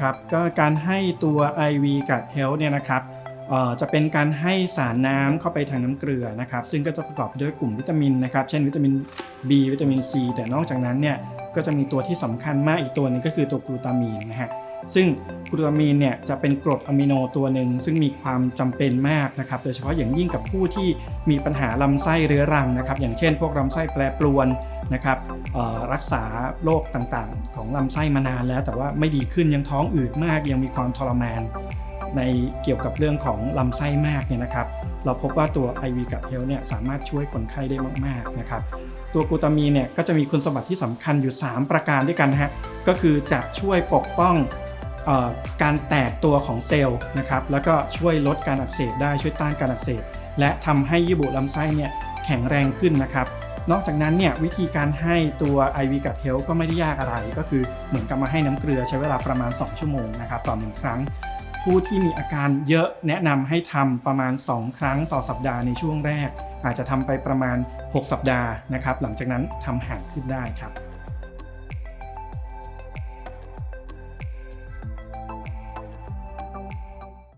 ครับก็การให้ตัว IV กับ Health เนี่ยนะครับจะเป็นการให้สารน้ำเข้าไปทางน้ำเกลือนะครับ ซึ่งก็จะประกอบไปด้วยกลุ่มวิตามินนะครับ เช่นวิตามิน B วิตามิน C แต่นอกจากนั้นเนี่ย ก็จะมีตัวที่สำคัญมากอีกตัวหนึงก็คือตัวกลูตามีนนะฮะซึ่งกลูตามีนเนี่ยจะเป็นกรดอะมิโนตัวหนึ่งซึ่งมีความจำเป็นมากนะครับโดยเฉพาะอย่างยิ่งกับผู้ที่มีปัญหาลำไส้เรื้อรังนะครับอย่างเช่น พวกลำไส้แปรปรวนนะครับรักษาโรคต่างๆ ของลำไส้มานานแล้ว แต่ว่าไม่ดีขึ้นยังท้องอืดมากยังมีความทรมาน ในเกี่ยวกับเรื่องของลำไส้มากเนี่ยนะครับ เราพบว่าตัว IV กับ h e a l เนี่ยสามารถช่วยคนไข้ได้มากๆนะครับ ตัวกลูตามีนเนี่ยก็จะมีคุณสมบัติที่สำคัญอยู่ 3 ประการด้วยกันนะฮะก็คือจะช่วยปกป้องออการแตกตัวของเซลล์นะครับแล้วก็ช่วยลดการอักเสบได้ช่วยต้านการอักเสบและทำให้ยีบุลำไส้เนี่ยแข็งแรงขึ้นนะครับ นอกจากนั้นเนี่ยวิธีการให้ตัว IV กับ Health ก็ไม่ได้ยากอะไร ก็คือเหมือนกับมาให้น้ำเกลือใช้เวลาประมาณ 2 ชั่วโมงนะครับต่อหนึ่งครั้ง ผู้ที่มีอาการเยอะแนะนำให้ทำประมาณ 2 ครั้งต่อสัปดาห์ในช่วงแรก อาจจะทำไปประมาณ 6 สัปดาห์นะครับ หลังจากนั้นทำห่างขึ้นได้ครับ